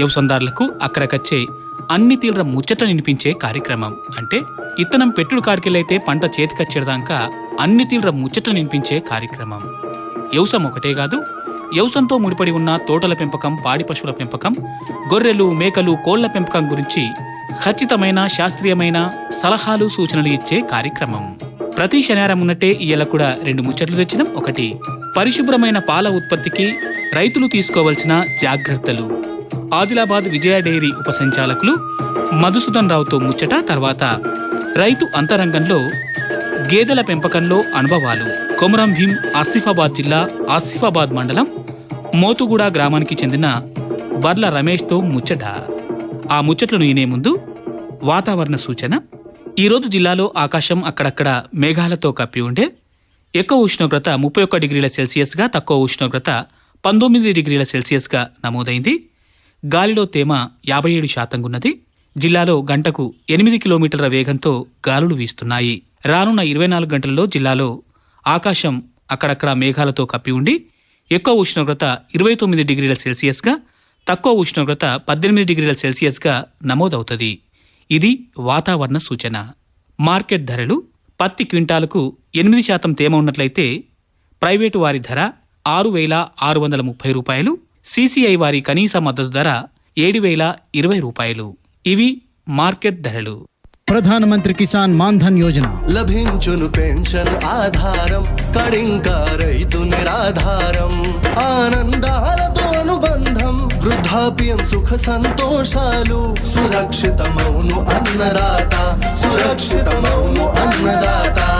వ్యవసాయదారులకు అక్కడికచ్చే అన్ని తీవ్ర ముచ్చట వినిపించే కార్యక్రమం. అంటే ఇత్తనం పెట్టుడు కాడికెళ్ళైతే పంట చేతికొచ్చేదాకా అన్ని తీవ్ర ముచ్చట వినిపించే కార్యక్రమం. యవసం ఒకటే కాదు యవసంతో ముడిపడి ఉన్న తోటల పెంపకం పాడి పశువుల పెంపకం గొర్రెలు మేకలు కోళ్ళ పెంపకం గురించి ఖచ్చితమైన శాస్త్రీయమైన సలహాలు సూచనలు ఇచ్చే కార్యక్రమం. ప్రతి శనివారం ఉన్నట్టే ఇయ్యాల కూడా రెండు ముచ్చట్లు తెచ్చినాం. ఒకటి పరిశుభ్రమైన పాల ఉత్పత్తికి రైతులు తీసుకోవాల్సిన జాగ్రత్తలు. ఆదిలాబాద్ విజయ డైరీ ఉప సంచాలకులు మధుసూదన్ రావుతో ముచ్చట తర్వాత రైతు అంతరంగంలో గేదెల పెంపకంలో అనుభవాలు. కొమరం భీం ఆసిఫాబాద్ జిల్లా ఆసిఫాబాద్ మండలం మోతుగూడ గ్రామానికి చెందిన బర్ల రమేష్తో ముచ్చట. ఆ ముచ్చట్లను వినే ముందు వాతావరణ సూచన. ఈరోజు జిల్లాలో ఆకాశం అక్కడక్కడ మేఘాలతో కప్పి ఉండే. ఎక్కువ ఉష్ణోగ్రత ముప్పై ఒక్క డిగ్రీల సెల్సియస్గా తక్కువ ఉష్ణోగ్రత పంతొమ్మిది డిగ్రీల సెల్సియస్గా నమోదైంది. గాలిలో తేమ యాభై ఏడు శాతంగున్నది జిల్లాలో గంటకు ఎనిమిది కిలోమీటర్ల వేగంతో గాలులు వీస్తున్నాయి. రానున్న ఇరవై నాలుగు గంటల్లో జిల్లాలో ఆకాశం అక్కడక్కడ మేఘాలతో కప్పి ఉండి ఎక్కువ ఉష్ణోగ్రత ఇరవై తొమ్మిది డిగ్రీల సెల్సియస్గా తక్కువ ఉష్ణోగ్రత పద్దెనిమిది డిగ్రీల సెల్సియస్గా నమోదవుతుంది. ఇది వాతావరణ సూచన. మార్కెట్ ధరలు పత్తి క్వింటాలకు ఎనిమిది శాతం తేమ ఉన్నట్లయితే ప్రైవేటు వారి ధర ఆరు వేల ఆరు వందల ముప్పై రూపాయలు సీసీఐ వారి కనీస మద్దతు ధర ఏడు వేల ఇరవై రూపాయలు. ఇవి మార్కెట్ ధరలు. ప్రధానమంత్రి కిసాన్ మాన్ధన్ యోజన. లభించును పెన్షన్ ఆధారం కడింకా రైతు నిరాధారం. ఆనందాలతో అనుబంధం వృద్ధాప్యం సుఖ సంతోషాలు సురక్షితమౌను అన్నదాత సురక్షితమౌను అన్నదాత.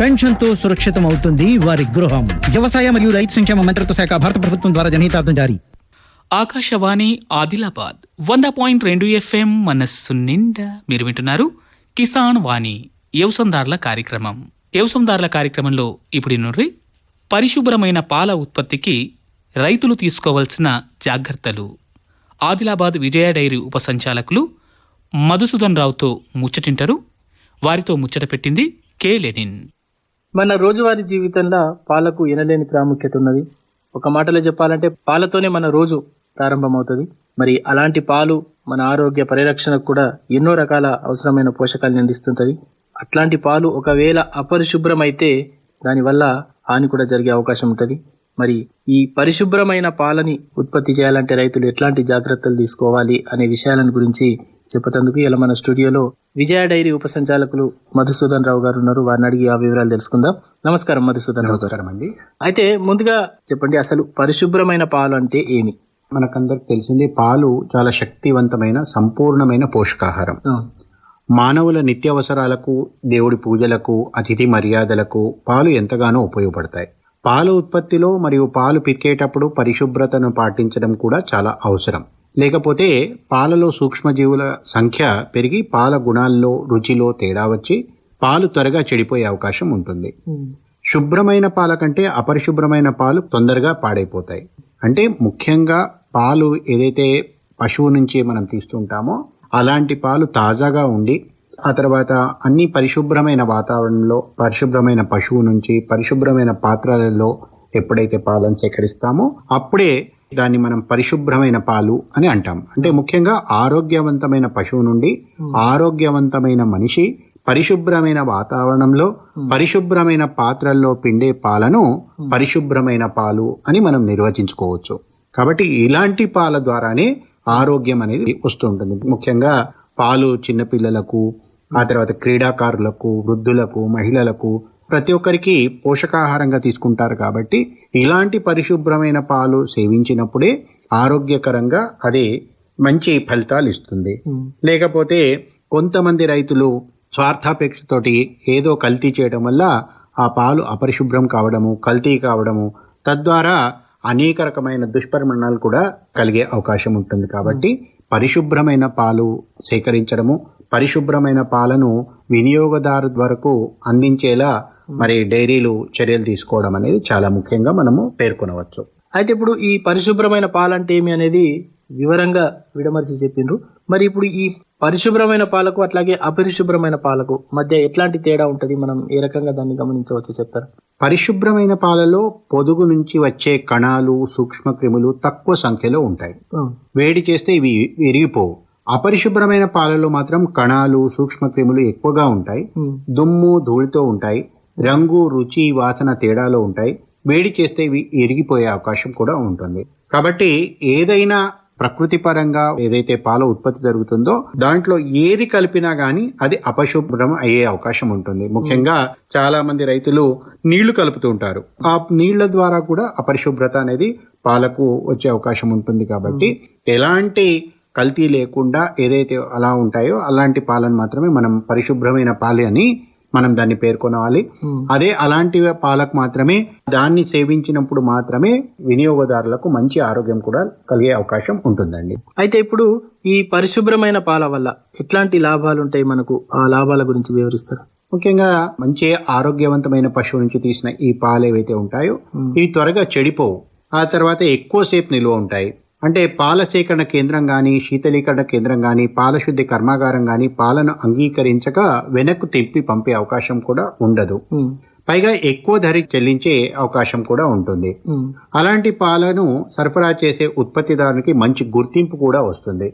పెన్షన్తో సురక్షితం అవుతుంది వారి గృహం. వ్యవసాయ మరియు రైతు సంక్షేమ మంత్రిత్వ శాఖ భారత ప్రభుత్వం ద్వారా జనహితార్థం జారీ. ఆకాశవాణి ఆదిలాబాద్ వంద పాయింట్ రెండు ఎఫ్ఎం మనస్సు నిండా మీరు వింటున్నారు కిసాన్ వాణి యవసందారుల కార్యక్రమం. యవసందారుల కార్యక్రమంలో ఇప్పుడు నుర్రి పరిశుభ్రమైన పాల ఉత్పత్తికి రైతులు తీసుకోవాల్సిన జాగ్రత్తలు. ఆదిలాబాద్ విజయ డైరీ ఉప సంచాలకులు మధుసూదన్ రావుతో ముచ్చటింటారు. వారితో ముచ్చట పెట్టింది కే లెనిన్. మన రోజువారీ జీవితంలో పాలకు ఎనలేని ప్రాముఖ్యత ఉన్నది. ఒక మాటలో చెప్పాలంటే పాలతోనే మన రోజు ప్రారంభమవుతుంది. మరి అలాంటి పాలు మన ఆరోగ్య పరిరక్షణకు కూడా ఎన్నో రకాల అవసరమైన పోషకాలను అందిస్తుంటుంది. అట్లాంటి పాలు ఒకవేళ అపరిశుభ్రమైతే దానివల్ల హాని కూడా జరిగే అవకాశం ఉంటుంది. మరి ఈ పరిశుభ్రమైన పాలని ఉత్పత్తి చేయాలంటే రైతులు ఎట్లాంటి జాగ్రత్తలు తీసుకోవాలి అనే విషయాలను గురించి చెప్పేందుకు ఇలా మన స్టూడియోలో విజయ డైరీ ఉప సంచాలకులు మధుసూదన్ రావు గారు ఉన్నారు. వారిని అడిగి ఆ వివరాలు తెలుసుకుందాం. నమస్కారం మధుసూదన్ రావు గారు. అండి అయితే ముందుగా చెప్పండి అసలు పరిశుభ్రమైన పాలు అంటే ఏమి? మనకందరికి తెలిసింది పాలు చాలా శక్తివంతమైన సంపూర్ణమైన పోషకాహారం. మానవుల నిత్యావసరాలకు దేవుడి పూజలకు అతిథి మర్యాదలకు పాలు ఎంతగానో ఉపయోగపడతాయి. పాల ఉత్పత్తిలో మరియు పాలు పితికేటప్పుడు పరిశుభ్రతను పాటించడం కూడా చాలా అవసరం. లేకపోతే పాలలో సూక్ష్మజీవుల సంఖ్య పెరిగి పాల గుణాల్లో రుచిలో తేడా వచ్చి పాలు త్వరగా చెడిపోయే అవకాశం ఉంటుంది. శుభ్రమైన పాల కంటే అపరిశుభ్రమైన పాలు తొందరగా పాడైపోతాయి. అంటే ముఖ్యంగా పాలు ఏదైతే పశువు నుంచి మనం తీస్తుంటామో అలాంటి పాలు తాజాగా ఉండి ఆ తర్వాత అన్ని పరిశుభ్రమైన వాతావరణంలో పరిశుభ్రమైన పశువు నుంచి పరిశుభ్రమైన పాత్రలలో ఎప్పుడైతే పాలను సేకరిస్తామో అప్పుడే దాన్ని మనం పరిశుభ్రమైన పాలు అని అంటాం. అంటే ముఖ్యంగా ఆరోగ్యవంతమైన పశువు నుండి ఆరోగ్యవంతమైన మనిషి పరిశుభ్రమైన వాతావరణంలో పరిశుభ్రమైన పాత్రల్లో పిండే పాలను పరిశుభ్రమైన పాలు అని మనం నిర్వచించుకోవచ్చు. కాబట్టి ఇలాంటి పాల ద్వారానే ఆరోగ్యం అనేది వస్తూ ఉంటుంది ముఖ్యంగా పాలు చిన్నపిల్లలకు ఆ తర్వాత క్రీడాకారులకు వృద్ధులకు మహిళలకు ప్రతి ఒక్కరికి పోషకాహారంగా తీసుకుంటారు కాబట్టి ఇలాంటి పరిశుభ్రమైన పాలు సేవించినప్పుడే ఆరోగ్యకరంగా అది మంచి ఫలితాలు ఇస్తుంది. లేకపోతే కొంతమంది రైతులు స్వార్థాపేక్షతోటి ఏదో కల్తీ చేయడం వల్ల ఆ పాలు అపరిశుభ్రం కావడము కల్తీ కావడము తద్వారా అనేక రకమైన దుష్పరిణామాలు కూడా కలిగే అవకాశం ఉంటుంది కాబట్టి పరిశుభ్రమైన పాలు సేకరించడము పరిశుభ్రమైన పాలను వినియోగదారు వరకు అందించేలా మరి డైరీలు చర్యలు తీసుకోవడం అనేది చాలా ముఖ్యంగా మనము పేర్కొనవచ్చు. అయితే ఇప్పుడు ఈ పరిశుభ్రమైన పాలంటే ఏమి అనేది వివరంగా విడమర్చి చెప్పిండ్రు. మరి ఇప్పుడు ఈ పరిశుభ్రమైన పాలకు అట్లాగే అపరిశుభ్రమైన పాలకు మధ్య ఎట్లాంటి తేడా ఉంటుంది? మనం ఏ రకంగా దాన్ని గమనించవచ్చు చెప్తారు? పరిశుభ్రమైన పాలలో పొదుగు నుంచి వచ్చే కణాలు సూక్ష్మక్రిములు తక్కువ సంఖ్యలో ఉంటాయి. వేడి చేస్తే ఇవి విరిగిపోవు. అపరిశుభ్రమైన పాలలో మాత్రం కణాలు సూక్ష్మక్రిములు ఎక్కువగా ఉంటాయి. దుమ్ము ధూళితో ఉంటాయి. రంగు రుచి వాసన తేడాలు ఉంటాయి. వేడి చేస్తే ఇవి ఇరిగిపోయే అవకాశం కూడా ఉంటుంది. కాబట్టి ఏదైనా ప్రకృతి పరంగా ఏదైతే పాల ఉత్పత్తి జరుగుతుందో దాంట్లో ఏది కలిపినా గానీ అది అపశుభ్రం అయ్యే అవకాశం ఉంటుంది. ముఖ్యంగా చాలా మంది రైతులు నీళ్ళు కలుపుతూ ఉంటారు. ఆ నీళ్ళ ద్వారా కూడా అపరిశుభ్రత అనేది పాలకు వచ్చే అవకాశం ఉంటుంది కాబట్టి ఎలాంటి కల్తీ లేకుండా ఏదైతే అలా ఉంటాయో అలాంటి పాలను మాత్రమే మనం పరిశుభ్రమైన పాలే అని మనం దాన్ని పేర్కొనాలి. అదే అలాంటి పాలకు మాత్రమే దాన్ని సేవించినప్పుడు మాత్రమే వినియోగదారులకు మంచి ఆరోగ్యం కూడా కలిగే అవకాశం ఉంటుందండి. అయితే ఇప్పుడు ఈ పరిశుభ్రమైన పాల వల్ల ఎట్లాంటి లాభాలు ఉంటాయి మనకు? ఆ లాభాల గురించి వివరిస్తారు? ముఖ్యంగా మంచి ఆరోగ్యవంతమైన పశువు నుంచి తీసిన ఈ పాలు ఏవైతే ఉంటాయో ఇవి త్వరగా చెడిపోవు. ఆ తర్వాత ఎక్కువసేపు నిల్వ ఉంటాయి. అంటే పాల సేకరణ కేంద్రం కానీ శీతలీకరణ కేంద్రం కానీ పాల శుద్ధి కర్మాగారం కానీ పాలను అంగీకరించక వెనక్కు తిప్పి పంపే అవకాశం కూడా ఉండదు. పైగా ఎక్కువ ధర చెల్లించే అవకాశం కూడా ఉంటుంది. అలాంటి పాలను సరఫరా చేసే ఉత్పత్తిదారునికి మంచి గుర్తింపు కూడా వస్తుంది.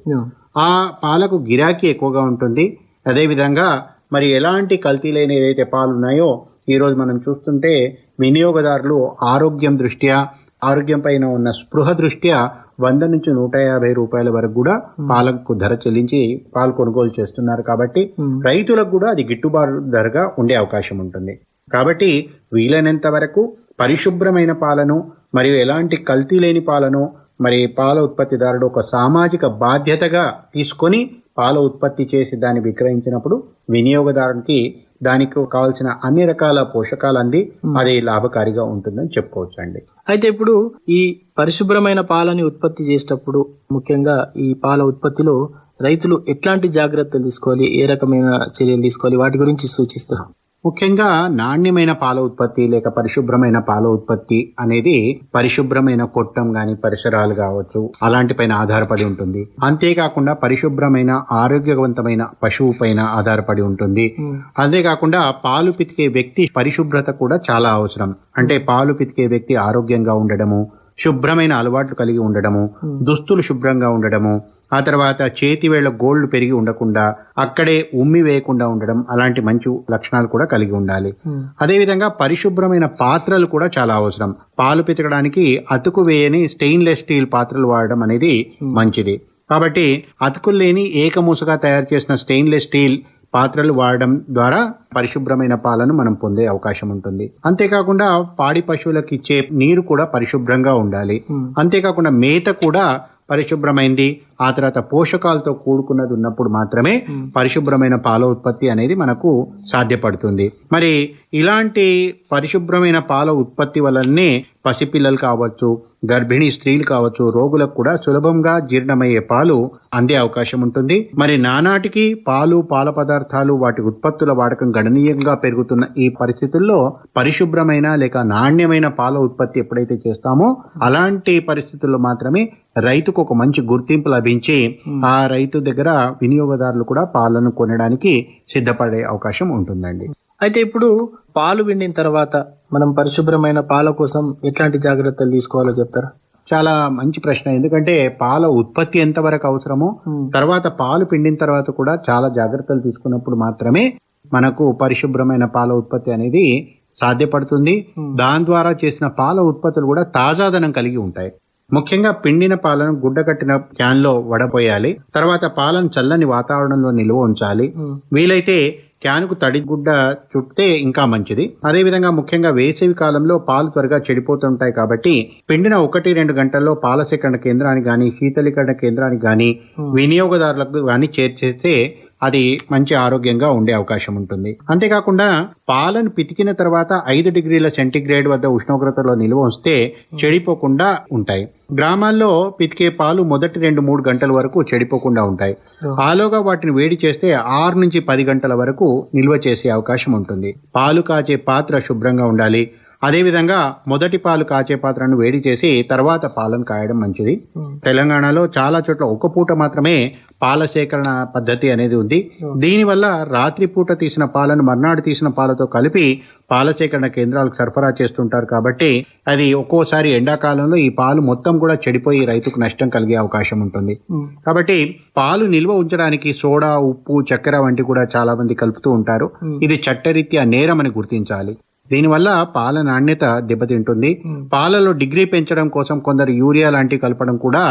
ఆ పాలకు గిరాకీ ఎక్కువగా ఉంటుంది. అదేవిధంగా మరి ఎలాంటి కల్తీ లేని ఏదైతే పాలు ఉన్నాయో ఈరోజు మనం చూస్తుంటే వినియోగదారులు ఆరోగ్యం దృష్ట్యా ఆరోగ్యం పైన ఉన్న స్పృహ దృష్ట్యా వంద నుంచి నూట యాభై రూపాయల వరకు కూడా పాలకు ధర చెల్లించి పాలు కొనుగోలు చేస్తున్నారు కాబట్టి రైతులకు కూడా అది గిట్టుబాటు ధరగా ఉండే అవకాశం ఉంటుంది. కాబట్టి వీలైనంత వరకు పరిశుభ్రమైన పాలను మరియు ఎలాంటి కల్తీ లేని పాలను మరి పాల ఉత్పత్తిదారుడు ఒక సామాజిక బాధ్యతగా తీసుకొని పాల ఉత్పత్తి చేసి దాన్ని విక్రయించినప్పుడు వినియోగదారునికి దానికి కావాల్సిన అన్ని రకాల పోషకాలు అంది అది లాభకారిగా ఉంటుందని చెప్పుకోవచ్చు అండి అయితే ఇప్పుడు ఈ పరిశుభ్రమైన పాలని ఉత్పత్తి చేసేటప్పుడు ముఖ్యంగా ఈ పాల ఉత్పత్తిలో రైతులు ఎట్లాంటి జాగ్రత్తలు తీసుకోవాలి ఏ రకమైన చర్యలు తీసుకోవాలి వాటి గురించి సూచిస్తారు? ముఖ్యంగా నాణ్యమైన పాల ఉత్పత్తి లేక పరిశుభ్రమైన పాల ఉత్పత్తి అనేది పరిశుభ్రమైన కొట్టం గాని పరిసరాలు కావచ్చు అలాంటి పైన ఆధారపడి ఉంటుంది. అంతేకాకుండా పరిశుభ్రమైన ఆరోగ్యవంతమైన పశువు పైన ఆధారపడి ఉంటుంది. అంతేకాకుండా పాలు పితికే వ్యక్తి పరిశుభ్రత కూడా చాలా అవసరం. అంటే పాలు పితికే వ్యక్తి ఆరోగ్యంగా ఉండడము శుభ్రమైన అలవాట్లు కలిగి ఉండడము దుస్తులు శుభ్రంగా ఉండడము ఆ తర్వాత చేతి వేళ్ళ గోళ్ళు పెరిగి ఉండకుండా అక్కడే ఉమ్మి వేయకుండా ఉండడం అలాంటి మంచి లక్షణాలు కూడా కలిగి ఉండాలి. అదేవిధంగా పరిశుభ్రమైన పాత్రలు కూడా చాలా అవసరం. పాలు పితకడానికి అతుకు వేయని స్టెయిన్లెస్ స్టీల్ పాత్రలు వాడడం అనేది మంచిది. కాబట్టి అతుకులు లేని ఏకమూసగా తయారు చేసిన స్టెయిన్లెస్ స్టీల్ పాత్రలు వాడడం ద్వారా పరిశుభ్రమైన పాలను మనం పొందే అవకాశం ఉంటుంది. అంతేకాకుండా పాడి పశువులకు ఇచ్చే నీరు కూడా పరిశుభ్రంగా ఉండాలి. అంతేకాకుండా మేత కూడా పరిశుభ్రమైంది. ఆ తర్వాత పోషకాలతో కూడుకున్నది ఉన్నప్పుడు మాత్రమే పరిశుభ్రమైన పాల ఉత్పత్తి అనేది మనకు సాధ్యపడుతుంది. మరి ఇలాంటి పరిశుభ్రమైన పాల ఉత్పత్తి వలనే పసిపిల్లలు కావచ్చు గర్భిణీ స్త్రీలు కావచ్చు రోగులకు కూడా సులభంగా జీర్ణమయ్యే పాలు అందే అవకాశం ఉంటుంది. మరి నానాటికి పాలు పాల పదార్థాలు వాటి ఉత్పత్తుల వాడకం గణనీయంగా పెరుగుతున్న ఈ పరిస్థితుల్లో పరిశుభ్రమైన లేక నాణ్యమైన పాల ఉత్పత్తి ఎప్పుడైతే చేస్తామో అలాంటి పరిస్థితుల్లో మాత్రమే రైతుకు ఒక మంచి గుర్తింపు లభించి ఆ రైతు దగ్గర వినియోగదారులు కూడా పాలను కొనడానికి సిద్ధపడే అవకాశం ఉంటుందండి. అయితే ఇప్పుడు పాలు పిండిన తర్వాత మనం పరిశుభ్రమైన పాల కోసం ఎట్లాంటి జాగ్రత్తలు తీసుకోవాలో చెప్తారా? చాలా మంచి ప్రశ్న. ఎందుకంటే పాల ఉత్పత్తి ఎంతవరకు అవసరమో తర్వాత పాలు పిండిన తర్వాత కూడా చాలా జాగ్రత్తలు తీసుకున్నప్పుడు మాత్రమే మనకు పరిశుభ్రమైన పాల ఉత్పత్తి అనేది సాధ్యపడుతుంది. దాని ద్వారా చేసిన పాల ఉత్పత్తులు కూడా తాజాదనం కలిగి ఉంటాయి. ముఖ్యంగా పిండిన పాలను గుడ్డకట్టిన క్యాన్లో వడపోయాలి తర్వాత పాలను చల్లని వాతావరణంలో నిల్వ ఉంచాలి. వీలైతే క్యాన్కు తడి గుడ్డ చుట్టే ఇంకా మంచిది. అదేవిధంగా ముఖ్యంగా వేసవి కాలంలో పాలు త్వరగా చెడిపోతుంటాయి కాబట్టి పిండిన ఒకటి రెండు గంటల్లో పాల సేకరణ కేంద్రానికి కానీ శీతలీకరణ కేంద్రానికి కానీ వినియోగదారులకు కానీ చేర్చేస్తే అది మంచి ఆరోగ్యంగా ఉండే అవకాశం ఉంటుంది. అంతేకాకుండా పాలను పితికిన తర్వాత ఐదు డిగ్రీల సెంటీగ్రేడ్ వద్ద ఉష్ణోగ్రతలో నిల్వ ఉంచితే చెడిపోకుండా ఉంటాయి. గ్రామాల్లో పితికే పాలు మొదటి రెండు మూడు గంటల వరకు చెడిపోకుండా ఉంటాయి. ఆలోగా వాటిని వేడి చేస్తే ఆరు నుంచి పది గంటల వరకు నిల్వ చేసే అవకాశం ఉంటుంది. పాలు కాచే పాత్ర శుభ్రంగా ఉండాలి. అదేవిధంగా మొదటి పాలు కాచే పాత్రను వేడి చేసి తర్వాత పాలను కాయడం మంచిది. తెలంగాణలో చాలా చోట్ల ఒక పూట మాత్రమే పాల సేకరణ పద్ధతి అనేది ఉంది. దీనివల్ల రాత్రి పూట తీసిన పాలను మర్నాడు తీసిన పాలతో కలిపి పాల సేకరణ కేంద్రాలకు సరఫరా చేస్తుంటారు కాబట్టి అది ఒక్కోసారి ఎండాకాలంలో ఈ పాలు మొత్తం కూడా చెడిపోయి రైతుకు నష్టం కలిగే అవకాశం ఉంటుంది. కాబట్టి పాలు నిల్వ ఉంచడానికి సోడా ఉప్పు చక్కెర వంటి కూడా చాలా మంది కలుపుతూ ఉంటారు. ఇది చట్టరీత్యా నేరం అని గుర్తించాలి. దీనివల్ల పాల నాణ్యత దెబ్బతింటుంది. పాలలో డిగ్రీ పెంచడం కోసం కొందరు యూరియా లాంటివి కలపడం కూడా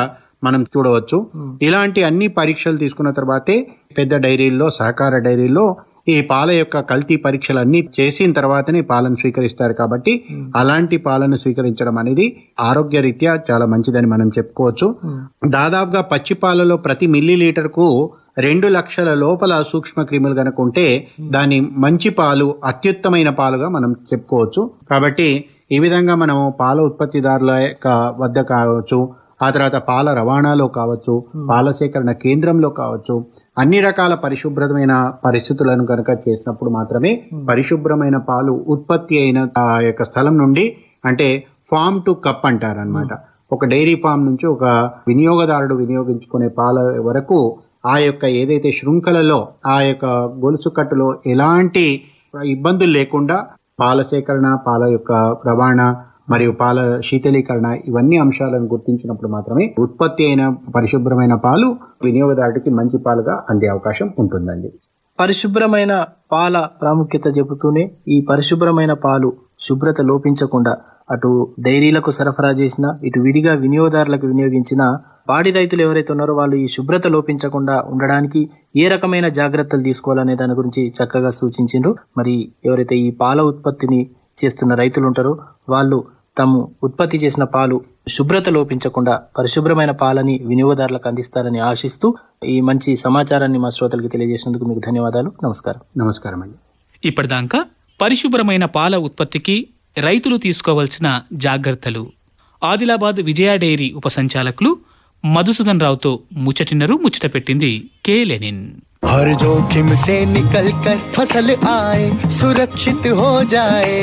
మనం చూడవచ్చు. ఇలాంటి అన్ని పరీక్షలు తీసుకున్న తర్వాతే పెద్ద డైరీల్లో సహకార డైరీల్లో ఈ పాల యొక్క కల్తీ పరీక్షలు అన్ని చేసిన తర్వాతనే పాలను స్వీకరిస్తారు కాబట్టి అలాంటి పాలను స్వీకరించడం అనేది ఆరోగ్య రీత్యా చాలా మంచిదని మనం చెప్పుకోవచ్చు. దాదాపుగా పచ్చి పాలలో ప్రతి మిల్లీ లీటర్కు రెండు లక్షల లోపల సూక్ష్మ క్రిములు కనుక ఉంటే దాని మంచి పాలు అత్యుత్తమైన పాలుగా మనం చెప్పుకోవచ్చు. కాబట్టి ఈ విధంగా మనం పాల ఉత్పత్తిదారుల యొక్క వద్ద కావచ్చు ఆ తర్వాత పాల రవాణాలో కావచ్చు పాల సేకరణ కేంద్రంలో కావచ్చు అన్ని రకాల పరిశుభ్రమైన పరిస్థితులను కనుక చేసినప్పుడు మాత్రమే పరిశుభ్రమైన పాలు ఉత్పత్తి అయిన ఆ యొక్క స్థలం నుండి అంటే ఫామ్ టు కప్ అంటారు అనమాట ఒక డైరీ ఫామ్ నుంచి ఒక వినియోగదారుడు వినియోగించుకునే పాల వరకు ఆ యొక్క ఏదైతే శృంఖలలో ఆ యొక్క గొలుసు కట్టులో ఎలాంటి ఇబ్బందులు లేకుండా పాల సేకరణ పాల యొక్క రవాణా మరియు పాల శీతలీకరణ ఇవన్నీ అంశాలను గుర్తించినప్పుడు మాత్రమే ఉత్పత్తి అయిన పరిశుభ్రమైన పాలు వినియోగదారుడికి మంచి పాలుగా అందే అవకాశం ఉంటుందండి. పరిశుభ్రమైన పాల ప్రాముఖ్యత చెబుతూనే ఈ పరిశుభ్రమైన పాలు శుభ్రత లోపించకుండా అటు డైరీలకు సరఫరా చేసిన ఇటు విడిగా వినియోగదారులకు వినియోగించిన పాడి రైతులు ఎవరైతే ఉన్నారో వాళ్ళు ఈ శుభ్రత లోపించకుండా ఉండడానికి ఏ రకమైన జాగ్రత్తలు తీసుకోవాలనే దాని గురించి చక్కగా సూచించిండ్రు. మరి ఎవరైతే ఈ పాల ఉత్పత్తిని చేస్తున్న రైతులు ఉంటారో వాళ్ళు తాము ఉత్పత్తి చేసిన పాలు శుభ్రత లోపించకుండా పరిశుభ్రమైన పాలని వినియోగదారులకు అందిస్తారని ఆశిస్తూ ఈ మంచి సమాచారాన్ని మా శ్రోతలకు తెలియజేసినందుకు మీకు ధన్యవాదాలు. నమస్కారం. నమస్కారం అండి. ఇప్పటిదాకా పరిశుభ్రమైన పాల ఉత్పత్తికి రైతులు తీసుకోవాల్సిన జాగ్రత్తలు. ఆదిలాబాద్ విజయ డైరీ ఉపసంచాలకులు మధుసూదన్ రావుతో ముచ్చటిన్నరు ముచ్చట పెట్టింది కే లెనిన్ हर जोखिम से निकल कर फसल आए सुरक्षित हो जाए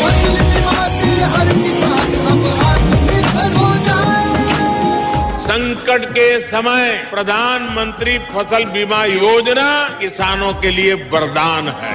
फसल बीमा से हर किसान अब आत्मनिर्भर हो जाए संकट के समय प्रधानमंत्री फसल बीमा योजना किसानों के लिए वरदान है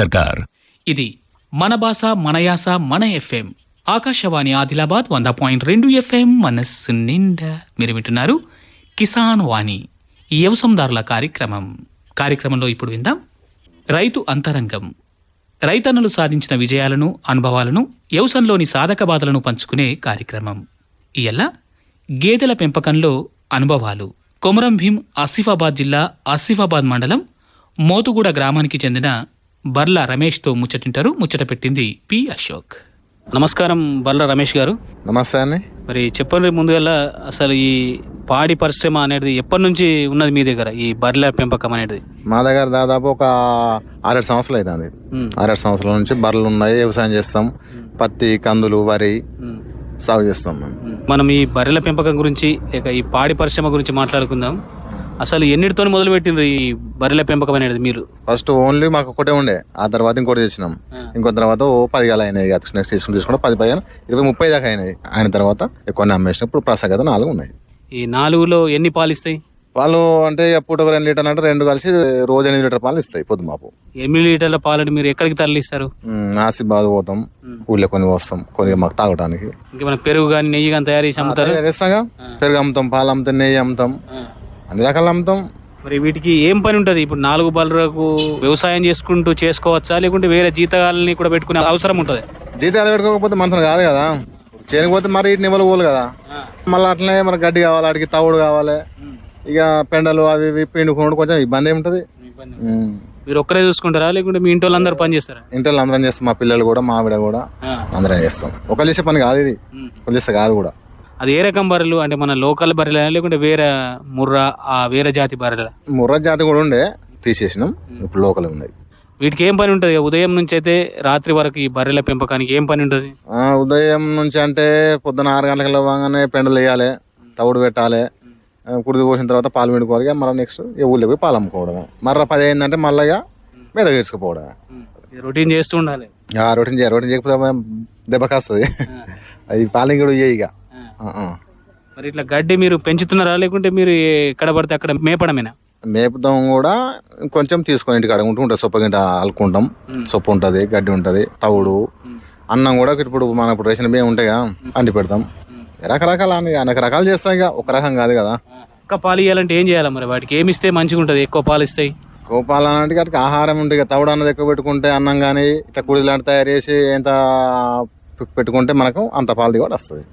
సర్కార్. ఇది మన భాష మన యాస మన ఎఫ్ఎం. ఆకాశవాణి ఆదిలాబాద్ వంద పాయింట్ రెండు ఎఫ్ఎం మనస్సు నిండా. మీరు వింటున్నారు కిసాన్ వాణి ఈ వ్యవసందారుల కార్యక్రమం. కార్యక్రమంలో ఇప్పుడు విందాం. రైతు అంతరంగం. రైతన్నులు సాధించిన విజయాలను అనుభవాలను యవసంలోని సాధక బాధలను పంచుకునే కార్యక్రమం. ఇయల్ల గేదెల పెంపకంలో అనుభవాలు. కొమరం భీం ఆసిఫాబాద్ జిల్లా ఆసిఫాబాద్ మండలం మోతుగూడ గ్రామానికి చెందిన బర్ల రమేష్తో ముచ్చటింటారు. ముచ్చట పెట్టింది పి అశోక్. నమస్కారం బర్ల రమేష్ గారు. నమస్తే అండి. మరి చెప్పండి ముందుగా అసలు ఈ పాడి పరిశ్రమ అనేది ఎప్పటి నుంచి ఉన్నది మీ దగ్గర ఈ బర్రెల పెంపకం అనేది? మా దగ్గర దాదాపు ఒక ఆరేడు సంవత్సరాలు అవుతుంది ఆరేడు సంవత్సరాల నుంచి బర్రెలు ఉన్నాయి వ్యవసాయం చేస్తాం. పత్తి కందులు వరి సాగు చేస్తాం మేము. మనం ఈ బర్రెల పెంపకం గురించి లేక ఈ పాడి పరిశ్రమ గురించి మాట్లాడుకుందాం. అసలు ఎన్నిటితో మొదలు పెట్టిండ్రు ఈ బర్రెల పెంపకం అనేది మీరు? ఫస్ట్ ఓన్లీ మాకు ఒకటే ఉండే. ఆ తర్వాత ఇంకోటి తెచ్చినాం. ఇంకో తర్వాత ఓ పది గాలు అయినాయి. నెక్స్ట్ తీసుకుని తీసుకుంటే పది పదిహేను ఇరవై ముప్పై దాకా అయినాయి. ఆయన తర్వాత ఎక్కువ అమ్మేసిన. ఇప్పుడు ప్రసగత నాలుగు ఉన్నాయి. ఈ నాలుగులో ఎన్ని పాలు ఇస్తాయి? పాలు అంటే ఎప్పుడు ఒక రెండు లీటర్లు అంటే రెండు కలిసి రోజు ఎనిమిది లీటర్ పాలు ఇస్తాయి పొద్దు మాపు ఎనిమిది లీటర్ల పాలని మీరు ఎక్కడికి తరలిస్తారు? ఆసిబాద్ పోతాం. ఊళ్ళో కొన్ని వస్తాం. కొన్ని మాకు తాగడానికి ఇంకేమైనా పెరుగు కానీ నెయ్యి కానీ తయారు చేసి అమ్ముతారు? పెరుగు అమ్ముతాం పాలు అమ్ముతాం నెయ్యి అమ్ముతాం. అన్ని రకాలు అమ్ముతాం మరి వీటికి ఏం పని ఉంటుంది? ఇప్పుడు నాలుగు బర్రెలకు వ్యవసాయం చేసుకుంటూ చేసుకోవచ్చా? లేకుంటే వేరే జీతగాలని కూడా పెట్టుకునే అవసరం ఉంటుంది? జీతాలు పెట్టుకోకపోతే మనసు కాదు కదా. చేయకపోతే మరి ఇటు నిమ్మలు పోలు కదా. మళ్ళీ అట్లనే మన గడ్డి కావాలి వాటికి తవుడు కావాలి. ఇక పెండలు అవి ఇవి పిండుకోవడం కొంచెం ఇబ్బంది ఏముంటది ఉమ్. మీరు ఒక్కరే చూసుకుంటారా? లేకుంటే మీ ఇంటి వాళ్ళందరూ పని చేస్తారా? ఇంట్లో అందరం చేస్తాం మా పిల్లలు కూడా మా ఆవిడ కూడా అందరం చేస్తాం. ఒకళ్ళు చేసే పని కాదు ఇది. ఒకళ్ళు చేస్తే కాదు కూడా. అది ఏ రకం బర్రెలు? అంటే మన లోకల్ బర్రెలు లేకుంటే వేరే ముర్రా ఆ వేరే జాతి బర్రెల? ముర్ర జాతి కూడా ఉండే తీసేసినాం. ఇప్పుడు లోకల్ ఉన్నాయి. వీటికి ఏం పని ఉంటుంది? ఉదయం నుంచి అయితే రాత్రి వరకు ఈ బర్రెల పెంపకానికి ఏం పని ఉంటుంది? ఆ, ఉదయం నుంచి అంటే పొద్దున ఆరు గంటలకు లేవగానే పెండలు వేయాలి తవుడు పెట్టాలి కుడిది పోసిన తర్వాత పాలు పిండుకోవాలి మళ్ళీ నెక్స్ట్ ఇక ఊళ్ళో పోయి పాలు అమ్ముకోవడమే. మర్ర పది అయిందంటే మళ్ళీ మీద వేసుకుపోవడమే రొటీన్ చేస్తూ ఉండాలి. ఆ రొటీన్ చేయాలి. రొటీన్ చేయకపోతే దెబ్బ కాస్తుంది. అది పాలు కూడా ఇక. మరి ఇట్లా గడ్డి మీరు పెంచుతున్నారా? లేకుంటే మీరు ఎక్కడ పడితే అక్కడ మేపడమేనా? మేపుదాం కూడా కొంచెం తీసుకొని ఇంటికి అడుగుంటూ ఉంటుంది సొప్ప గింట అలుకుంటాం సొప్పు ఉంటుంది గడ్డి ఉంటుంది తవుడు. అన్నం కూడా ఇప్పుడు మన ఇప్పుడు రేషన్ బియ్యం ఉంటాయి కదా అండి పెడతాం. రకరకాల అనేక రకాలు చేస్తాం ఇక. ఒక రకం కాదు కదా. ఎక్కువ పాలు ఇవ్వాలంటే ఏం చేయాలి మరి? వాటికి ఏమి ఇస్తే మంచిగా ఉంటుంది? ఎక్కువ పాలు ఇస్తాయి గోపాలనంటే వాటికి ఆహారం ఉంటుంది తవుడు అన్నది ఎక్కువ పెట్టుకుంటే అన్నం కానీ ఇట్లా కుడి లాంటి తయారు చేసి ఎంత పెట్టుకుంటే మనకు అంత పాలు దిగుబడి వస్తుంది.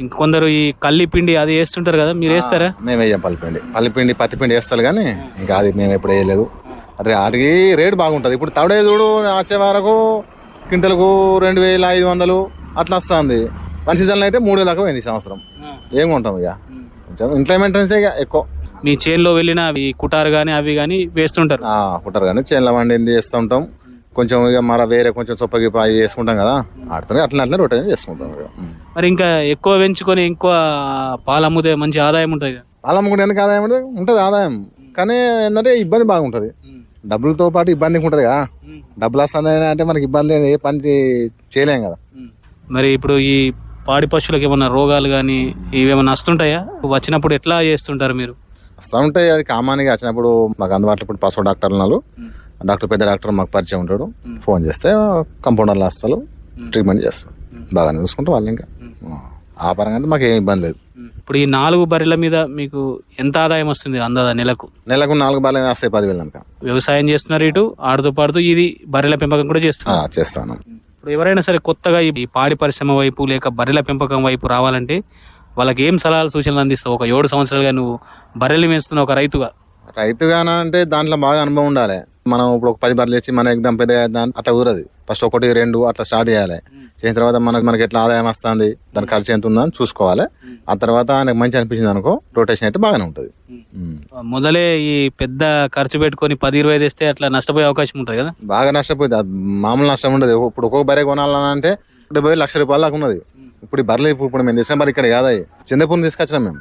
ఇంకొందరు ఈ కల్లి పిండి అది వేస్తుంటారు కదా మీరు వేస్తారా? మేము వేయం పల్లిపిండి. పల్లిపిండి పత్తిపిండి వేస్తారు కానీ ఇంకా అది మేము ఎప్పుడు వేయలేదు. అదే వాటికి రేటు బాగుంటుంది. ఇప్పుడు తవడే చూడు వచ్చే వరకు క్వింటల్కు రెండు వేల ఐదు వందలు అట్లా వస్తుంది. వన్ సీజన్లో అయితే మూడు వేల దాకా పోయింది ఈ సంవత్సరం. ఏం కొంటాం ఇక? కొంచెం ఇంట్లో మెయింటెనెన్స్ ఇక ఎక్కువ. మీ చేన్లో వెళ్ళిన అవి కుటారు కానీ అవి కానీ వేస్తుంటారు. ఆ, కుట్టారు కానీ చేనుల వండింది వేస్తూ ఉంటాం కొంచెం ఇక మర వేరే కొంచెం చొప్పగి అవి వేసుకుంటాం కదా ఆడుతుంది అట్లా అట్లా రొటీన్ చేసుకుంటాం ఇక. మరి ఇంకా ఎక్కువ పెంచుకొని ఎక్కువ పాలు అమ్ముతే మంచి ఆదాయం ఉంటుంది కదా? పాలు అమ్ముకుంటే ఎందుకు ఆదాయం అంటే ఉంటుంది ఆదాయం. కానీ ఏంటంటే ఇబ్బంది బాగుంటుంది. డబ్బులతో పాటు ఇబ్బంది ఉంటుంది కదా. డబ్బులు వస్తుంది అంటే మనకి ఇబ్బంది ఏ పని చేయలేం కదా. మరి ఇప్పుడు ఈ పాడి పశువులకు ఏమన్నా రోగాలు కానీ ఇవేమన్నా వస్తుంటాయా? వచ్చినప్పుడు ఎట్లా చేస్తుంటారు మీరు? వస్తూ ఉంటాయి అది కామన్గా వచ్చినప్పుడు మాకు అందుబాటులో ఇప్పుడు పశువు డాక్టర్లు ఉన్నారు. డాక్టర్ పెద్ద డాక్టర్ మాకు పరిచయం ఉంటాడు. ఫోన్ చేస్తే కంపౌండర్లు వస్తారు ట్రీట్మెంట్ చేస్తారు బాగానే చూసుకుంటారు వాళ్ళు ఇంకా. ఆ పరంగా అంటే మాకు ఏం ఇబ్బంది లేదు. ఇప్పుడు ఈ నాలుగు బర్రెల మీద మీకు ఎంత ఆదాయం వస్తుంది అందాదా నెలకు? నెలకు నాలుగు బాగా వస్తాయి పదివేలు కనుక వ్యవసాయం చేస్తున్నారు ఇటు ఆడుతూ పాడుతూ ఇది బర్రెల పెంపకం కూడా చేస్తున్నారు. చేస్తాను. ఇప్పుడు ఎవరైనా సరే కొత్తగా ఈ పాడి పరిశ్రమ వైపు లేక బర్రెల పెంపకం వైపు రావాలంటే వాళ్ళకి ఏం సలహాలు సూచనలు అందిస్తావు? ఒక ఏడు సంవత్సరాలుగా నువ్వు బర్రెలు మేస్తున్న ఒక రైతుగా. రైతుగాన అంటే దాంట్లో బాగా అనుభవం ఉండాలి. మనం ఇప్పుడు ఒక పది బర్రెలు ఇచ్చి మన ఎగ్దాం పెద్దగా దాని అట్లా కుదరదు. ఫస్ట్ ఒకటి రెండు అట్లా స్టార్ట్ చేయాలి. చేసిన తర్వాత మనకు మనకి ఎట్లా ఆదాయం వస్తుంది దాని ఖర్చు ఎంత ఉందని చూసుకోవాలి. ఆ తర్వాత ఆయనకు మంచి అనిపించింది అనుకో రొటేషన్ అయితే బాగానే ఉంటుంది. మొదలే ఈ పెద్ద ఖర్చు పెట్టుకొని పది ఇరవై ఐదు వేస్తే అట్లా నష్టపోయే అవకాశం ఉంటుంది కదా? బాగా నష్టపోయింది. మామూలు నష్టం ఉండదు. ఇప్పుడు ఒక్కొక్క బర్రె కొనాలని అంటే డెబ్బై లక్ష రూపాయల దాకా ఉన్నది. ఇప్పుడు ఈ బర్రెలు ఇప్పుడు ఇప్పుడు మేము డిసెంబర్ ఇక్కడ కాదాయి చింతపూర్ని తీసుకొచ్చినాం మేము.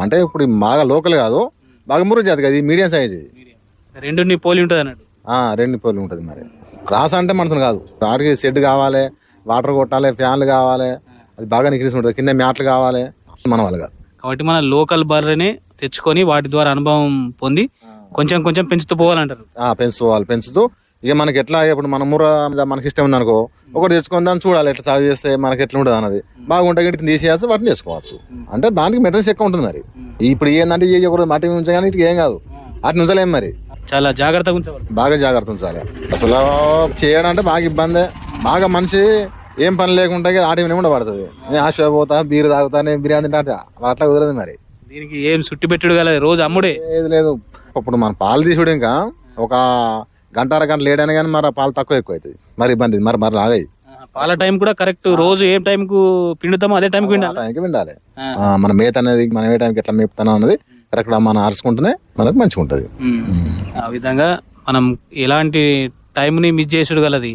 అంటే ఇప్పుడు బాగా లోకల్ కాదు బాగా మురు జాతి కాదు ఇది మీడియం సైజ్. ఇది రెండుని పోలి ఉంటుంది అన్నట్టు. ఆ, రెండు పోలు ఉంటుంది మరి. క్రాస్ అంటే మనతో కాదు. వాటికి షెడ్ కావాలి వాటర్ కొట్టాలి ఫ్యాన్లు కావాలి అది బాగా నిక్రీస్ ఉంటుంది. కింద మ్యాట్లు కావాలి మన వాళ్ళు కాదు. కాబట్టి మన లోకల్ బర్రెనే తెచ్చుకొని వాటి ద్వారా అనుభవం పొంది కొంచెం కొంచెం పెంచుతూ పోవాలంటారు. పెంచుకోవాలి పెంచుతూ ఇక మనకి ఎట్లా ఇప్పుడు మన మీద మనకి ఇష్టం ఉంది అనుకో ఒకటి తెచ్చుకొని దాన్ని చూడాలి ఎట్లా సాగు చేస్తే మనకి ఎట్లా ఉంటుంది అన్నది. బాగుంటే గిట్ల తీసేయచ్చు వాటిని చేసుకోవచ్చు. అంటే దానికి మెటీరియల్స్ ఎక్కువ ఉంటుంది మరి. ఇప్పుడు ఏంటంటే ఏ ఒకటి మట్టి ఉంచే కానీ ఇటుకి ఏం కాదు. వాటిని ఉంచలేం మరి. చాలా జాగ్రత్తగా ఉంచవాలి. బాగా జాగ్రత్త ఉంచాలి. అసలు చేయడం అంటే బాగా ఇబ్బందే. బాగా మనిషి ఏం పని లేకుండా ఆటి మీద కూడా పడుతుంది నేను ఆశ పోతా బీరు తాగుతా నేను బిర్యానీ తింటా అట్లా కుదరదు మరి. దీనికి ఏం సుట్టి పెట్టుడు గల రోజు అమ్ముడే. లేదు లేదు. ఇప్పుడు మన పాలు తీసుడు ఇంకా ఒక గంట అర గంట లేట్ అయినా కానీ మరి పాలు తక్కువ ఎక్కువ అవుతుంది మరి ఇబ్బంది మరి మరి లాగాయి. పాల టైం కూడా కరెక్ట్ రోజు ఏ టైంకు పిండుతామో అదే టైంకి పిండాలి? టైంకి విండాలి ఆ, మన మేత అనేది మనం ఏ టైంకి ఎట్లా మేపుతాను అన్నది కరెక్ట్ మనం అరుచుకుంటేనే మనకు మంచిగా ఉంటుంది. ఆ విధంగా మనం ఎలాంటి టైంని మిస్ చేసుడు గలది?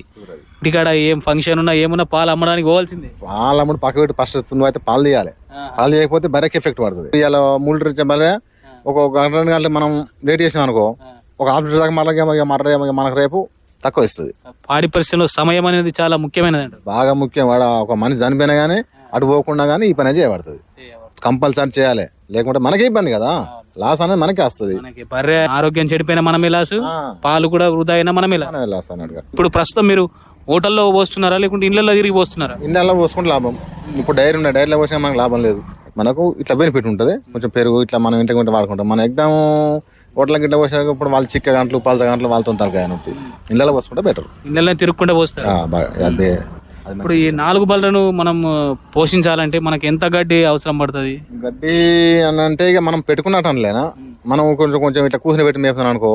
ఇంటికాడ ఏం ఫంక్షన్ ఉన్నా ఏమున్నా పాలు అమ్మడానికి పోవాల్సిందే. పాలు అమ్ముడు పక్క పెట్టి ఫస్ట్ నువ్వు అయితే పాలు తీయాలి. పాలు తీయకపోతే బర్రెకి ఎఫెక్ట్ పడుతుంది. ఇవాళ మూడు ఇచ్చే బర్రె ఒక గంట రెండు గంటలు మనం లేట్ చేసినాం అనుకో ఒక హాస్పిటల్ దాకా మళ్ళీ మర్ర మనకు రేపు తక్కువ ఇస్తుంది. పాడి పరిశ్రమలో సమయం అనేది చాలా ముఖ్యమైనది బాగా ముఖ్యం. వాడు ఒక మనిషి చనిపోయినా కానీ అటు పోకుండా కానీ ఈ పని చేయబడుతుంది. కంపల్సరీ చేయాలి. లేకుంటే మనకే ఇబ్బంది కదా. లాస్ అనేది మనకే వస్తుంది. బర్రె ఆరోగ్యం చెడిపోయిన మనమే లాసు పాలు కూడా వృధా అయినా మనమే లాసు. అన్నట్టుగా. ఇప్పుడు ప్రస్తుతం మీరు హోటల్లో పోస్తున్నారా లేకుంటే ఇళ్ళల్లో తిరిగి పోస్తున్నారా? ఇండియాలో పోసుకుంటే లాభం. ఇప్పుడు డైరీ ఉన్నాయి డైరీలో పోసినా మనకు లాభం లేదు. మనకు ఇట్లా బెనిఫిట్ ఉంటుంది. కొంచెం పెరుగు ఇట్లా మనం ఇంటికి ఇంటి వాడుకుంటాం. మన ఎగ్జామ్ హోటల్ గిట్ల పోసాక ఇప్పుడు వాళ్ళు చిక్క గంటలు పలస గంటలు వాళ్ళతో తలకాయ నొప్పి. ఇళ్ళలో పోసుకుంటే బెటర్ ఇళ్ళల్లో తిరుక్కుంటే పోస్తారు. అది ఇప్పుడు ఈ నాలుగు బళ్ళను మనం పోషించాలంటే మనకి ఎంత గడ్డి అవసరం పడుతుంది? గడ్డి అని అంటే ఇక మనం పెట్టుకున్నట్టు అనలేనా మనం కొంచెం కొంచెం ఇట్లా కూర్చుని పెట్టి మేపుతున్నాం అనుకో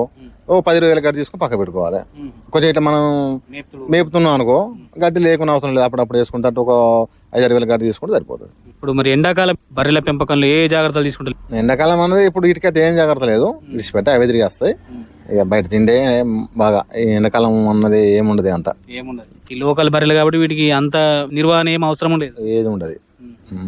ఓ పది రోజుల గడ్డి తీసుకొని పక్క పెట్టుకోవాలి. కొంచెం ఇట్లా మనం మేపుతున్నాం. అనుకో గడ్డి లేకుండా అవసరం లేదు. అప్పుడప్పుడు వేసుకుంటే అటు ఒక ఐదారు వేల గడ్డి తీసుకుంటే సరిపోతుంది. ఇప్పుడు మరి ఎండాకాలం బర్రెల పెంపకంలో ఏ జాగ్రత్తలు తీసుకుంటారు? ఎండాకాలం అనేది ఇప్పుడు ఇటుకైతే ఏం జాగ్రత్త లేదు. విడిచిపెట్టి అవి తిరిగి వస్తాయి. ఇక బయట తిండే బాగా ఈ ఎండాకాలం అన్నది ఏముండదు అంత. ఏముండదు. ఈ లోకల్ బర్రెలు కాబట్టి వీటికి అంత నిర్వహణ ఏం అవసరం లేదు. ఏది ఉండదు.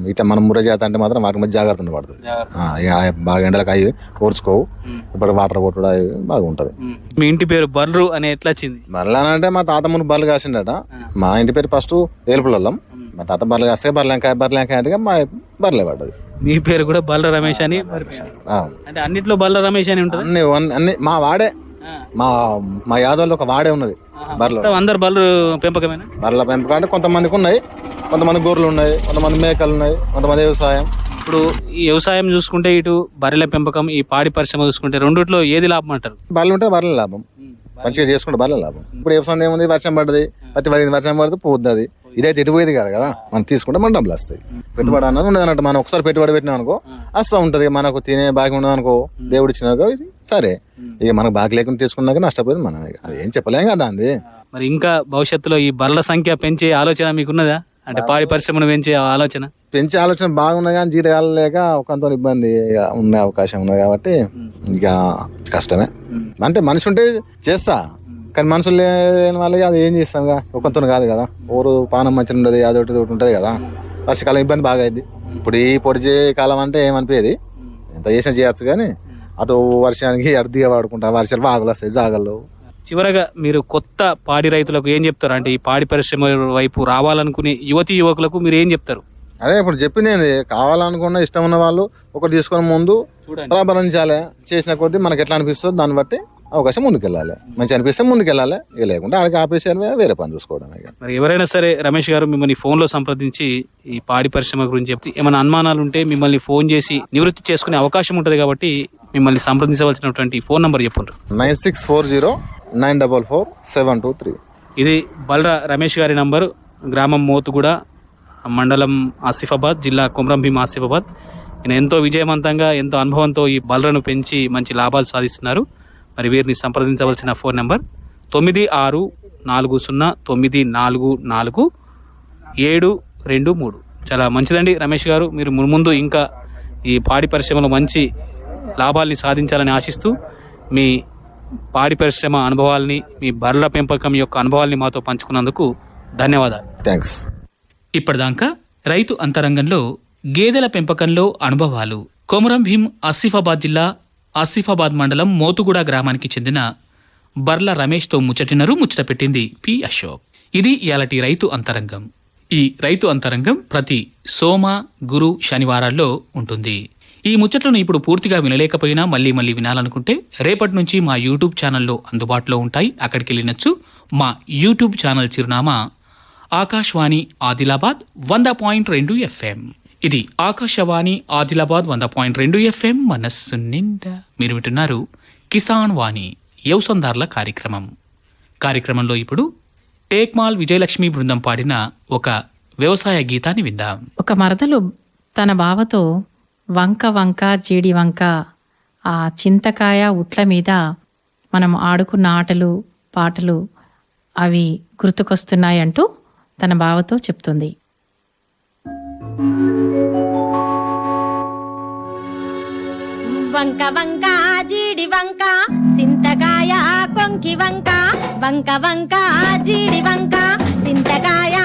ఇట్లా మనం ముర్ర చేత అంటే మాత్రం వాటి మధ్య జాగ్రత్త పడుతుంది. బాగా ఎండలకు అవి ఓర్చుకోవు ఇప్పుడు వాటర్ కొట్టుడు అవి బాగా ఉంటుంది మీ ఇంటి పేరు బర్రు అని ఎట్లా వచ్చింది? బర్రెలు అని అంటే మా తాత ముందు బర్రెలు కాసిండట. మా ఇంటి పేరు ఫస్ట్ ఏలుపులల్లం. మా తాత బర్రెలు కాస్తే బర్రెలంకాయ బర్రెలంకాయ అంటే మా బర్రెలే పడ్డది. మీ పేరు కూడా బల్ల రమేష్ అని. అంటే అన్నిట్లో బల్ల రమేష్ అని ఉంటుంది? అన్ని అన్ని- మా వాడే. మా మా యాదవ్లో ఒక వాడే ఉన్నది బర్రెలు. అందరు బల్లు పెంపకమేనా? బర్రెల పెంపకం అంటే కొంతమందికి ఉన్నాయి. కొంతమంది గొర్రెలు ఉన్నాయి కొంతమంది మేకలు ఉన్నాయి కొంతమంది వ్యవసాయం. ఇప్పుడు ఈ వ్యవసాయం చూసుకుంటే ఇటు బర్రెల పెంపకం ఈ పాడి పరిశ్రమ చూసుకుంటే రెండిట్లో ఏది లాభం అంటారు? బర్రెలు ఉంటే బర్రెల లాభం. మంచిగా చేసుకుంటే బర్రెల లాభం. ఇప్పుడు వ్యవసాయం ఏముంది వర్షం పడ్డది. పత్తి పడింది వర్షం పడితే పోద్ది ఇదైతే ఎటుపోయేది కాదు కదా? మనం తీసుకుంటే మన డబ్బులు వస్తాయి పెట్టుబడి అన్నది ఉండదు అన్నట్టు మనం ఒకసారి పెట్టుబడి పెట్టినాం అనుకో వస్తూ ఉంటది. మనకు తినే బాగా ఉండదు అనుకో దేవుడు ఇచ్చినాకో ఇది సరే. ఇక మనకు బాగా లేకుండా తీసుకున్నాక నష్టపోయింది మనం. అది ఏం చెప్పలేం కదా అంది. మరి ఇంకా భవిష్యత్తులో ఈ బర్రెల సంఖ్య పెంచే ఆలోచన మీకున్నదా? అంటే పాడి పరిశ్రమను పెంచే ఆలోచన? పెంచే ఆలోచన బాగున్నది కానీ జీతకాలు లేక ఒకంత ఇబ్బంది ఉండే అవకాశం ఉన్నది కాబట్టి ఇక కష్టమే. అంటే మనిషి ఉంటే చేస్తా. కానీ మనుషులు లేని వాళ్ళకి అది ఏం చేస్తాం ఒకంతో కాదు కదా. ఊరు పానం మంచిగా ఉండదు అది ఒకటి ఒకటి ఉంటుంది కదా. వర్షకాలం ఇబ్బంది బాగా అయింది ఇప్పుడు ఈ పొడిచే కాలం అంటే ఏమనిపించేది ఎంత చేసినా చేయొచ్చు కానీ అటు వర్షానికి అర్ధిగా వాడుకుంటా వర్షాలు బాగులు వస్తాయి జాగల్లో చివరగా మీరు కొత్త పాడి రైతులకు ఏం చెప్తారు? అంటే ఈ పాడి పరిశ్రమ వైపు రావాలనుకునే యువతి యువకులకు మీరు ఏం చెప్తారు? అదే ఇప్పుడు చెప్పింది కావాలనుకున్న ఇష్టం ఉన్న వాళ్ళు ఒకటి తీసుకొని ముందు ప్రారంభించాలి. చేసిన కొద్దీ మనకి ఎట్లా అనిపిస్తుందో దాన్ని బట్టి అవకాశం ముందుకెళ్ళాలి. మంచి అనిపిస్తే ముందుకెళ్ళాలి. ఇక లేకుంటే ఆడికి ఆపేసి వేరే పని చూసుకోవడం ఇక. మరి ఎవరైనా సరే రమేష్ గారు మిమ్మల్ని ఫోన్లో సంప్రదించి ఈ పాడి పరిశ్రమ గురించి చెప్తే ఏమైనా అనుమానాలు ఉంటే మిమ్మల్ని ఫోన్ చేసి నివృత్తి చేసుకునే అవకాశం ఉంటుంది కాబట్టి మిమ్మల్ని సంప్రదించవలసినటువంటి phone number చెప్పుండ్రు. Nine six four zero nine double four seven two three. ఇది బలరా రమేష్ గారి నంబరు. గ్రామం మోతుగూడ మండలం ఆసిఫాబాద్ జిల్లా కొమరం భీం ఆసిఫాబాద్. ఈయన ఎంతో విజయవంతంగా ఎంతో అనుభవంతో ఈ బలరను పెంచి మంచి లాభాలు సాధిస్తున్నారు. మరి వీరిని సంప్రదించవలసిన ఫోన్ నెంబర్ తొమ్మిది ఆరు నాలుగు సున్నా తొమ్మిది నాలుగు నాలుగు ఏడు రెండు మూడు. చాలా మంచిదండి రమేష్ గారు. మీరు మున్ముందు ఇంకా ఈ పాడి పరిశ్రమలో మంచి లాభాల్ని సాధించాలని ఆశిస్తూ మీ పాడి పరిశ్రమ అనుభవాల్ని మీ బర్రెల పెంపకం యొక్క అనుభవాల్ని మాతో పంచుకున్నందుకు ధన్యవాదాలు. థ్యాంక్స్ ఇప్పటిదాకా రైతు అంతరంగంలో గేదెల పెంపకంలో అనుభవాలు. కొమరం భీం ఆసిఫాబాద్ జిల్లా ఆసిఫాబాద్ మండలం మోతుగూడ గ్రామానికి చెందిన బర్ల రమేష్తో ముచ్చటినరు ముచ్చట పెట్టింది పి అశోక్. ఇది ఇయాలటి రైతు అంతరంగం. ఈ రైతు అంతరంగం ప్రతి సోమ గురు శనివారాల్లో ఉంటుంది. ఈ ముచ్చట్లను ఇప్పుడు పూర్తిగా వినలేకపోయినా మళ్ళీ మళ్ళీ వినాలనుకుంటే రేపటి నుంచి మా యూట్యూబ్ ఛానల్లో అందుబాటులో ఉంటాయి అక్కడికి వెళ్ళినచ్చు మా యూట్యూబ్ ఛానల్ చిరునామా ఆకాశవాణి ఆదిలాబాద్ వంద పాయింట్ రెండు ఎఫ్ఎం. ఇది ఆకాశవాణి ఆదిలాబాద్ వంద పాయింట్ రెండు ఎఫ్ఎం మనస్సు నిండా. మీరు వింటున్నారు కిసాన్ వాణి యవసందార్ల కార్యక్రమం. కార్యక్రమంలో ఇప్పుడు టేక్మాల్ విజయలక్ష్మి బృందం పాడిన ఒక వ్యవసాయ గీతాన్ని విందాం. ఒక మరదలు తన బావతో వంక వంక జీడి వంక ఆ చింతకాయ ఉట్ల మీద మనం ఆడుకున్న ఆటలు పాటలు అవి గుర్తుకొస్తున్నాయంటూ తన బావతో చెప్తుంది. వంక వంక జీడి వంక సింతకాయ కొంకి వంక. వంక వంక జీడి వంక సింతకాయ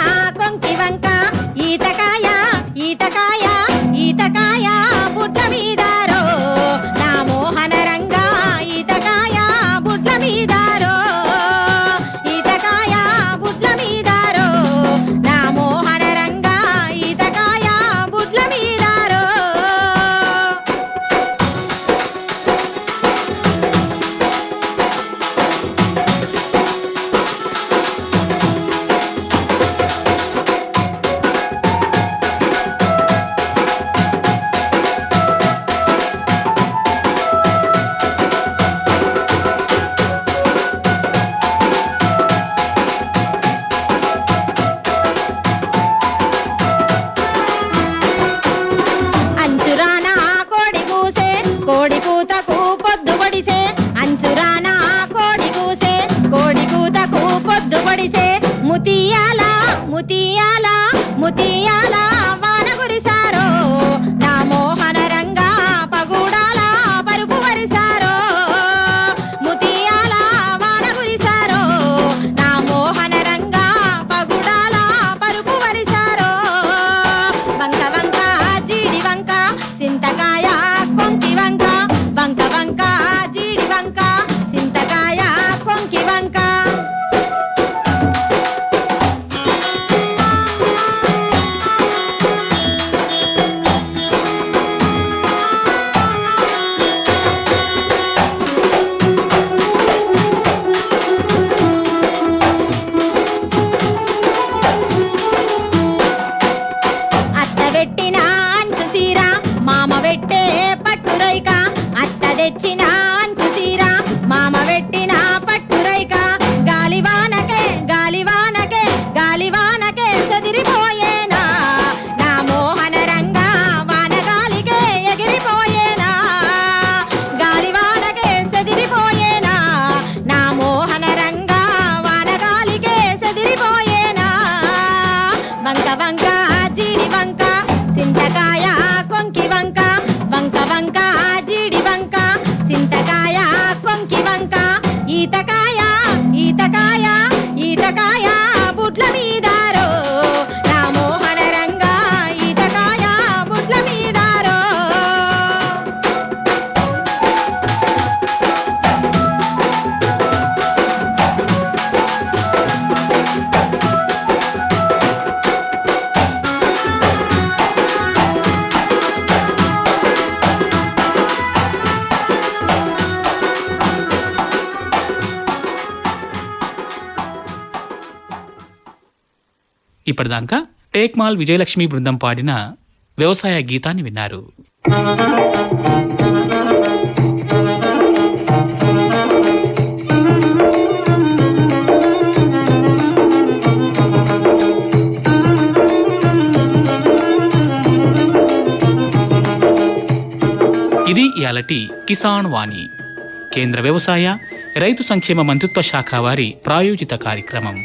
కోడి కూతకు పొద్దు పొడిసే కోడి కూసే కోడి కూతకు పొద్దు ముతియాల ముతియాల ముతియాలా. ఇప్పటిదాకా టేక్మాల్ విజయలక్ష్మి బృందం పాడిన వ్యవసాయ గీతాన్ని విన్నారు. ఇది ఇయాలటి కిసాన్ వాణి కేంద్ర వ్యవసాయ రైతు సంక్షేమ మంత్రిత్వ శాఖ వారి ప్రాయోజిత కార్యక్రమం.